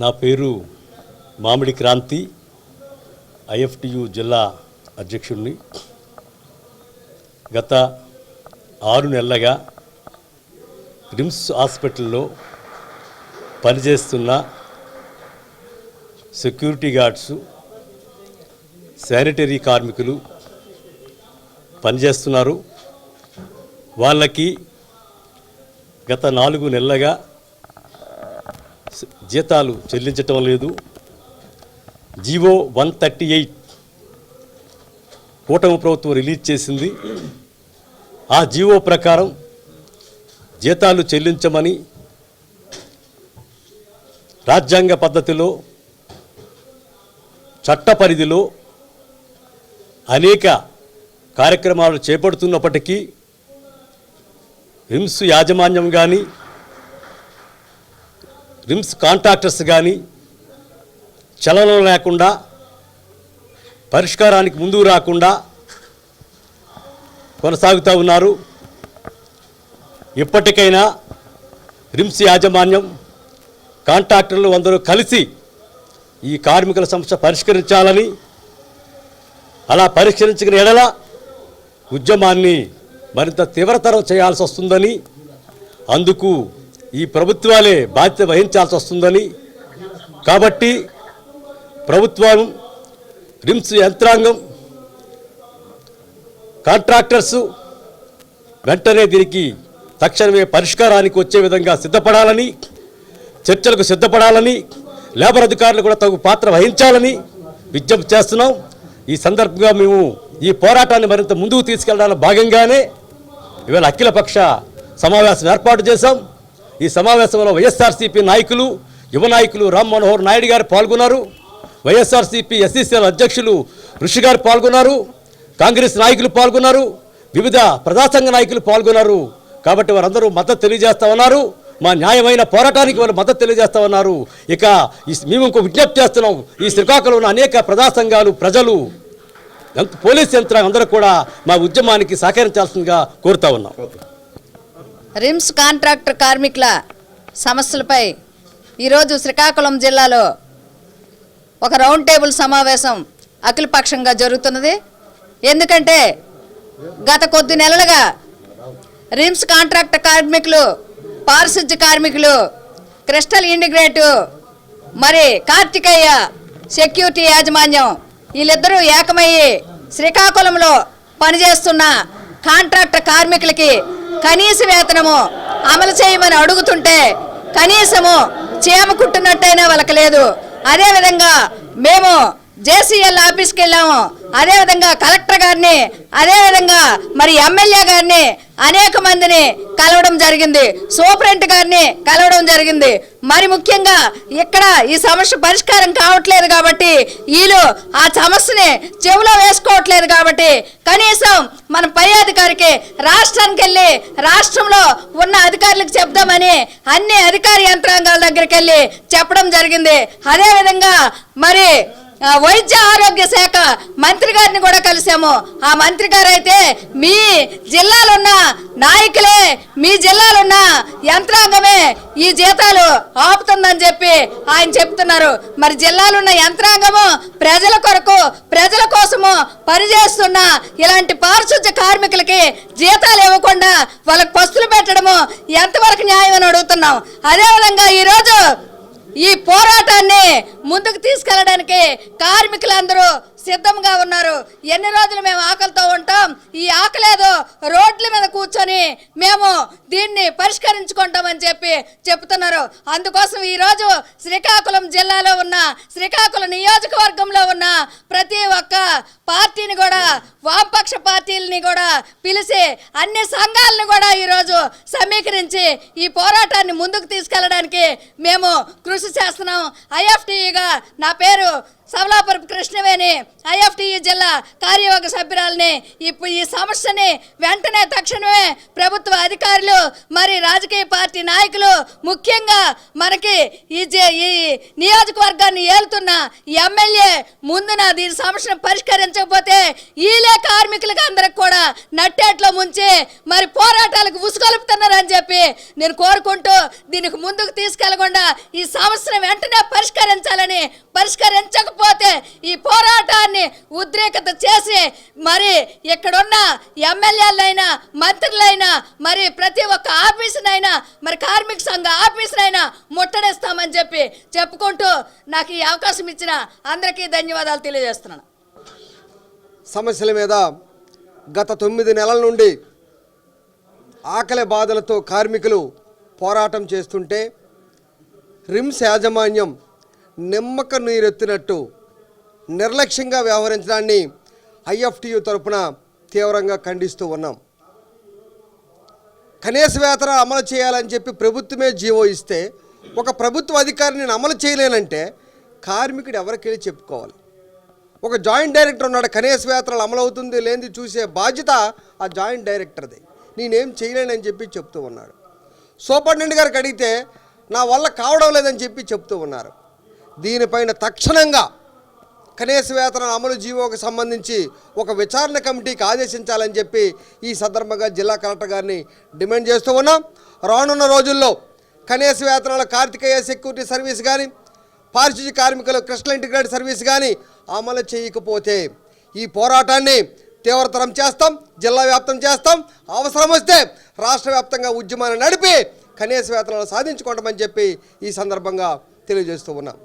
నా పేరు మామిడి క్రాంతి ఐఎఫ్టియు జిల్లా అధ్యక్షుడిని గత ఆరు నెలలుగా రిమ్స్ హాస్పిటల్లో పనిచేస్తున్న సెక్యూరిటీ గార్డ్స్ శానిటరీ కార్మికులు పనిచేస్తున్నారు. వాళ్ళకి గత నాలుగు నెలలుగా జీతాలు చెల్లించటం లేదు. జీవో వన్ థర్టీ ఎయిట్ కూటమి ప్రభుత్వం రిలీజ్ చేసింది. ఆ జీవో ప్రకారం జీతాలు చెల్లించమని రాజ్యాంగ పద్ధతిలో చట్ట పరిధిలో అనేక కార్యక్రమాలు చేపడుతున్నప్పటికీ రిమ్స్ యాజమాన్యం కానీ రిమ్స్ కాంట్రాక్టర్స్ కానీ చలనం లేకుండా పరిష్కారానికి ముందుకు రాకుండా కొనసాగుతూ ఉన్నారు. ఇప్పటికైనా రిమ్స్ యాజమాన్యం కాంట్రాక్టర్లు అందరూ కలిసి ఈ కార్మికుల సమస్య పరిష్కరించాలని అలా పరిష్కరించిన ఎడల ఉద్యమాన్ని మరింత తీవ్రతరం చేయాల్సి వస్తుందని అందుకు ఈ ప్రభుత్వాలే బాధ్యత వహించాల్సి వస్తుందని. కాబట్టి ప్రభుత్వం రిమ్స్ యంత్రాంగం కాంట్రాక్టర్సు వెంటనే దీనికి తక్షణమే పరిష్కారానికి వచ్చే విధంగా సిద్ధపడాలని చర్చలకు సిద్ధపడాలని లేబర్ అధికారులు కూడా తగు పాత్ర వహించాలని విజ్ఞప్తి చేస్తున్నాం. ఈ సందర్భంగా మేము ఈ పోరాటాన్ని మరింత ముందుకు తీసుకెళ్ళడానికి భాగంగానే ఇవాళ అఖిలపక్ష సమావేశం ఏర్పాటు చేశాం. ఈ సమావేశంలో వైఎస్ఆర్సీపీ నాయకులు యువ నాయకులు రామ్ మనోహర్ నాయుడు గారు పాల్గొన్నారు. వైఎస్ఆర్సీపీ ఎస్సీసీఎల్ అధ్యక్షులు ఋషి గారు పాల్గొన్నారు. కాంగ్రెస్ నాయకులు పాల్గొన్నారు. వివిధ ప్రజాసంఘ నాయకులు పాల్గొన్నారు. కాబట్టి వారందరూ మద్దతు తెలియజేస్తా ఉన్నారు మా న్యాయమైన పోరాటానికి వారు మద్దతు తెలియజేస్తా ఉన్నారు ఇక మేము ఇంకో విజ్ఞప్తి చేస్తున్నాం. ఈ శ్రీకాకుళంలో ఉన్న అనేక ప్రజా సంఘాలు ప్రజలు పోలీస్ యంత్రాంగం అందరూ కూడా మా ఉద్యమానికి సహకరించాల్సిందిగా కోరుతా ఉన్నాం. రిమ్స్ కాంట్రాక్టర్ కార్మికుల సమస్యలపై ఈరోజు శ్రీకాకుళం జిల్లాలో ఒక రౌండ్ టేబుల్ సమావేశం అఖిలపక్షంగా జరుగుతున్నది. ఎందుకంటే గత కొద్ది నెలలుగా రిమ్స్ కాంట్రాక్టర్ కార్మికులు పారిశుద్ధ్య కార్మికులు క్రిస్టల్ ఇండిగ్రేటివ్ మరి కార్తికేయ సెక్యూరిటీ యాజమాన్యం వీళ్ళిద్దరూ ఏకమయ్యి శ్రీకాకుళంలో పనిచేస్తున్న కాంట్రాక్టర్ కార్మికులకి కనీస వేతనము అమలు చేయమని అడుగుతుంటే కనీసము చీమ కుట్టినట్టయినా వాళ్ళకి లేదు. అదేవిధంగా మేము జేసీఎల్ ఆఫీస్కి వెళ్ళాము. అదేవిధంగా కలెక్టర్ గారిని అదేవిధంగా మరి ఎమ్మెల్యే గారిని అనేక మందిని కలవడం జరిగింది. సూపరింట్ గారిని కలవడం జరిగింది. మరి ముఖ్యంగా ఇక్కడ ఈ సమస్య పరిష్కారం కావట్లేదు కాబట్టి వీళ్ళు ఆ సమస్యని చెవిలో వేసుకోవట్లేదు కాబట్టి కనీసం మన పై అధికారికి రాష్ట్రానికి వెళ్ళి రాష్ట్రంలో ఉన్న అధికారులకు చెప్దామని అన్ని అధికార యంత్రాంగాల దగ్గరికి వెళ్ళి చెప్పడం జరిగింది. అదేవిధంగా మరి వైద్య ఆరోగ్య శాఖ మంత్రి గారిని కూడా కలిసాము ఆ మంత్రి గారు అయితే మీ జిల్లాలున్న నాయకులే మీ జిల్లాలున్న యంత్రాంగమే ఈ జీతాలు ఆపుతుందని చెప్పి ఆయన చెప్తున్నారు. మరి జిల్లాలున్న యంత్రాంగము ప్రజల కొరకు ప్రజల కోసము పనిచేస్తున్న ఇలాంటి పారిశుద్ధ్య కార్మికులకి జీతాలు ఇవ్వకుండా వాళ్ళకి పస్తులు పెట్టడము ఎంతవరకు న్యాయం అని అడుగుతున్నాం. అదేవిధంగా ఈరోజు ఈ పోరాటాన్ని ముందుకు తీసుకెళ్ళడానికి కార్మికులందరూ సిద్ధంగా ఉన్నారు. ఎన్ని రోజులు మేము ఆకలితో ఉంటాం? ఈ ఆకలేదో రోడ్ల మీద కూర్చొని మేము దీన్ని పరిష్కరించుకుంటామని చెప్పి చెప్తున్నారు. అందుకోసం ఈరోజు శ్రీకాకుళం జిల్లాలో ఉన్న శ్రీకాకుళం నియోజకవర్గంలో ఉన్న ప్రతి ఒక్క పార్టీని కూడా వామపక్ష పార్టీలని కూడా పిలిచి అన్ని సంఘాలను కూడా ఈరోజు సమీకరించి ఈ పోరాటాన్ని ముందుకు తీసుకెళ్ళడానికి మేము కృషి చేస్తున్నాం. ఐఎఫ్టీగా నా పేరు సవలాపురపు కృష్ణవేణి ఐఎఫ్టిఈ జిల్లా కార్యవర్గ సభ్యురాలని ఇప్పుడు ఈ సమస్యని వెంటనే తక్షణమే ప్రభుత్వ అధికారులు మరి రాజకీయ పార్టీ నాయకులు ముఖ్యంగా మనకి ఈ జే- ఈ నియోజకవర్గాన్ని ఏలుతున్న ఎమ్మెల్యే ముందున దీని సమస్యను పరిష్కరించకపోతే ఈలే కార్మికులకు అందరికి కూడా నట్టేట్లో ముంచి మరి పోరాటాలకు ఉసుకొలుపుతున్నారని చెప్పి నేను కోరుకుంటూ దీనికి ముందుకు తీసుకెళ్ళకుండా ఈ సమస్యను వెంటనే పరిష్కరించాలని పరిష్కరించకపోతే ఈ పోరాటాన్ని ఉద్రేకత చేసి మరి ఇక్కడున్న ఎమ్మెల్యేలైనా మంత్రులైనా మరి ప్రతి ఒక్క ఆఫీసునైనా మరి కార్మిక సంఘ ఆఫీసునైనా ముట్టడిస్తామని చెప్పి చెప్పుకుంటూ నాకు ఈ అవకాశం ఇచ్చిన అందరికీ ధన్యవాదాలు తెలియజేస్తున్నాను. సమస్యల మీద గత తొమ్మిది నెలల నుండి ఆకలి బాధలతో కార్మికులు పోరాటం చేస్తుంటే రిమ్స్ యాజమాన్యం నిమ్మక నీరెత్తినట్టు నిర్లక్ష్యంగా వ్యవహరించడాన్ని ఐఎఫ్టియు తరపున తీవ్రంగా ఖండిస్తూ ఉన్నాం. కనీస వేతన అమలు చేయాలని చెప్పి ప్రభుత్వమే జీవో ఇస్తే ఒక ప్రభుత్వ అధికారిని నేను అమలు చేయలేనంటే కార్మికుడు ఎవరికి వెళ్ళి చెప్పుకోవాలి. ఒక జాయింట్ డైరెక్టర్ ఉన్నాడు కనీస వేతనాలు అమలవుతుంది లేనిది చూసే బాధ్యత ఆ జాయింట్ డైరెక్టర్ది. నేనేం చేయలేనని చెప్పి చెప్తూ ఉన్నాడు. సూపరింటెండెంట్ గారికి అడిగితే నా వల్ల కావడం లేదని చెప్పి చెప్తూ ఉన్నారు. దీనిపైన తక్షణంగా కనీస వేతన అమలు జీవోకి సంబంధించి ఒక విచారణ కమిటీకి ఆదేశించాలని చెప్పి ఈ సందర్భంగా జిల్లా కలెక్టర్ గారిని డిమాండ్ చేస్తూ ఉన్నాం. రానున్న రోజుల్లో కనీస వేతనాల కార్తికేయ సెక్యూరిటీ సర్వీస్ కానీ పారిశుద్ధ్య కార్మికులు కృష్ణ ఇంటిగ్రేటెడ్ సర్వీస్ కానీ అమలు చేయకపోతే ఈ పోరాటాన్ని తీవ్రతరం చేస్తాం జిల్లా వ్యాప్తం చేస్తాం. అవసరం వస్తే రాష్ట్ర వ్యాప్తంగా ఉద్యమాన్ని నడిపి కనీస వేతనాలు సాధించుకుంటామని చెప్పి ఈ సందర్భంగా తెలియజేస్తూ ఉన్నాం.